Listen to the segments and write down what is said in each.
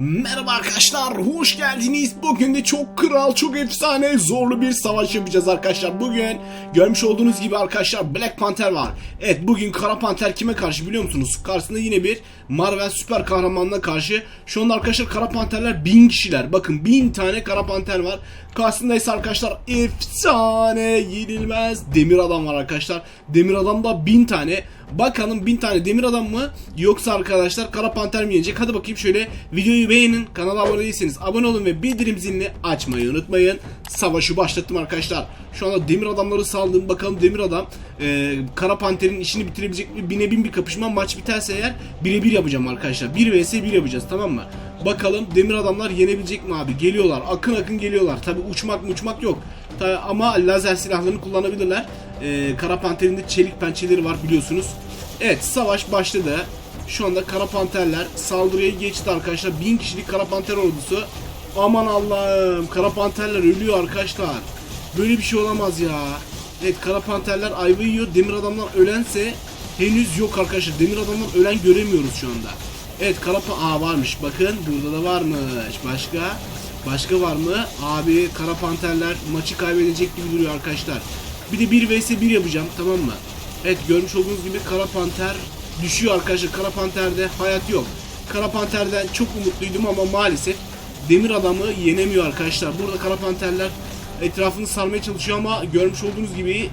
Merhaba arkadaşlar, hoş geldiniz. Bugün de çok kral, çok efsane, zorlu bir savaş yapacağız arkadaşlar. Bugün görmüş olduğunuz gibi arkadaşlar Black Panther var. Evet bugün Kara Panther kime karşı biliyor musunuz? Karşısında yine bir Marvel süper kahramanına karşı. Şu anda arkadaşlar Kara Pantherler bin kişiler. Bakın bin tane Kara Panther var. Karşısında ise arkadaşlar efsane, yenilmez Demir Adam var arkadaşlar. Demir Adam'da bin tane. Bakalım bin tane demir adam mı yoksa arkadaşlar kara panter mi yenecek? Hadi bakayım şöyle videoyu beğenin. Kanala abone değilseniz abone olun ve bildirim zilini açmayı unutmayın. Savaşı başlattım arkadaşlar. Şu anda demir adamları saldım. Bakalım demir adam e, kara panterin işini bitirebilecek mi? Bine bin bir kapışma maç biterse eğer birebir yapacağım arkadaşlar. 1 vs 1 yapacağız tamam mı? Bakalım demir adamlar yenebilecek mi abi? Geliyorlar. Akın akın geliyorlar. Tabi uçmak mı uçmak yok. Ta- ama lazer silahlarını kullanabilirler. Ee, Kara Panter'in de çelik pençeleri var biliyorsunuz. Evet savaş başladı. Şu anda Kara Panterler saldırıya geçti arkadaşlar. Bin kişilik Kara Panter ordusu. Aman Allah'ım Kara Panterler ölüyor arkadaşlar. Böyle bir şey olamaz ya. Evet Kara Panterler ayva yiyor. Demir adamlar ölense henüz yok arkadaşlar. Demir adamlar ölen göremiyoruz şu anda. Evet Kara Aa varmış bakın burada da varmış. Başka? Başka var mı? Abi Kara Panterler maçı kaybedecek gibi duruyor arkadaşlar. Bir de 1 vs 1 yapacağım tamam mı? Evet görmüş olduğunuz gibi Kara Panter düşüyor arkadaşlar. Kara Panter'de hayat yok. Kara Panter'den çok umutluydum ama maalesef Demir Adam'ı yenemiyor arkadaşlar. Burada Kara Panterler etrafını sarmaya çalışıyor ama görmüş olduğunuz gibi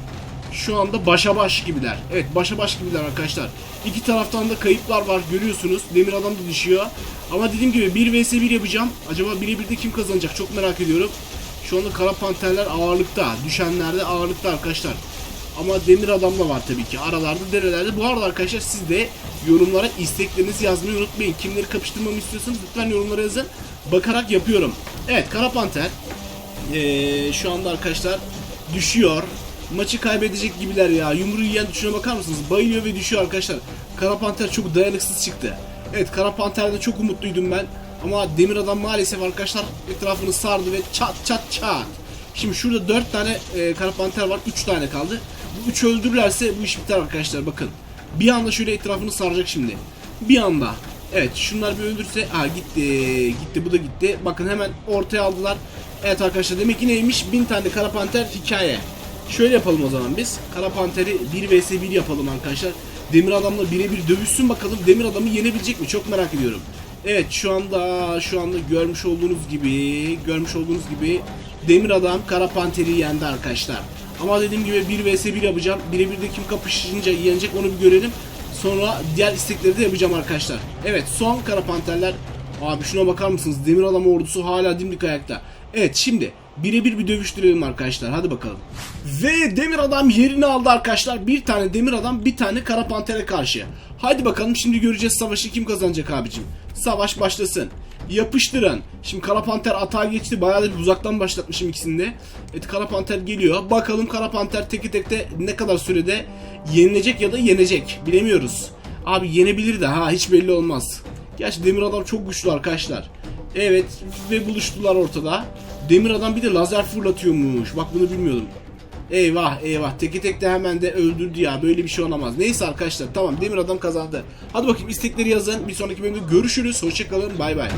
şu anda başa baş gibiler. Evet başa baş gibiler arkadaşlar. İki taraftan da kayıplar var görüyorsunuz. Demir adam da düşüyor. Ama dediğim gibi 1 vs 1 yapacağım. Acaba 1'e 1'de kim kazanacak çok merak ediyorum. Şu anda kara panterler ağırlıkta. Düşenlerde ağırlıkta arkadaşlar. Ama demir adam da var tabii ki. Aralarda derelerde. Bu arada arkadaşlar siz de yorumlara isteklerinizi yazmayı unutmayın. Kimleri kapıştırmamı istiyorsanız lütfen yorumlara yazın. Bakarak yapıyorum. Evet kara panter. Ee, şu anda arkadaşlar düşüyor. Maçı kaybedecek gibiler ya. Yumruğu yiyen düşüne bakar mısınız? Bayılıyor ve düşüyor arkadaşlar. Kara Panter çok dayanıksız çıktı. Evet Kara Panter'de çok umutluydum ben. Ama Demir Adam maalesef arkadaşlar etrafını sardı ve çat çat çat. Şimdi şurada 4 tane e, Kara Panter var. 3 tane kaldı. Bu 3 öldürürlerse bu iş biter arkadaşlar bakın. Bir anda şöyle etrafını saracak şimdi. Bir anda. Evet şunlar bir öldürse ha gitti gitti bu da gitti. Bakın hemen ortaya aldılar. Evet arkadaşlar demek ki neymiş? 1000 tane Kara Panter hikaye. Şöyle yapalım o zaman biz. Kara Panter'i 1 vs 1 yapalım arkadaşlar. Demir Adam'la birebir dövüşsün bakalım. Demir Adam'ı yenebilecek mi? Çok merak ediyorum. Evet şu anda şu anda görmüş olduğunuz gibi görmüş olduğunuz gibi Demir Adam Kara Panter'i yendi arkadaşlar. Ama dediğim gibi 1 vs 1 yapacağım. Birebir de kim kapışınca yenecek onu bir görelim. Sonra diğer istekleri de yapacağım arkadaşlar. Evet son Kara Panterler. Abi şuna bakar mısınız? Demir Adam ordusu hala dimdik ayakta. Evet şimdi birebir bir dövüştürelim arkadaşlar. Hadi bakalım. Ve Demir Adam yerini aldı arkadaşlar. Bir tane Demir Adam bir tane Kara Panter'e karşı. Hadi bakalım şimdi göreceğiz savaşı kim kazanacak abicim. Savaş başlasın. Yapıştırın. Şimdi Kara Panter geçti. Bayağıdır uzaktan başlatmışım ikisini de. Evet Kara geliyor. Bakalım Kara Panter teki tekte ne kadar sürede yenilecek ya da yenecek. Bilemiyoruz. Abi yenebilir de ha hiç belli olmaz. Gerçi Demir Adam çok güçlü arkadaşlar. Evet ve buluştular ortada. Demir Adam bir de lazer fırlatıyormuş. Bak bunu bilmiyordum. Eyvah eyvah teki tek de hemen de öldürdü ya böyle bir şey olamaz. Neyse arkadaşlar tamam Demir Adam kazandı. Hadi bakayım istekleri yazın. Bir sonraki bölümde görüşürüz. Hoşçakalın bay bay.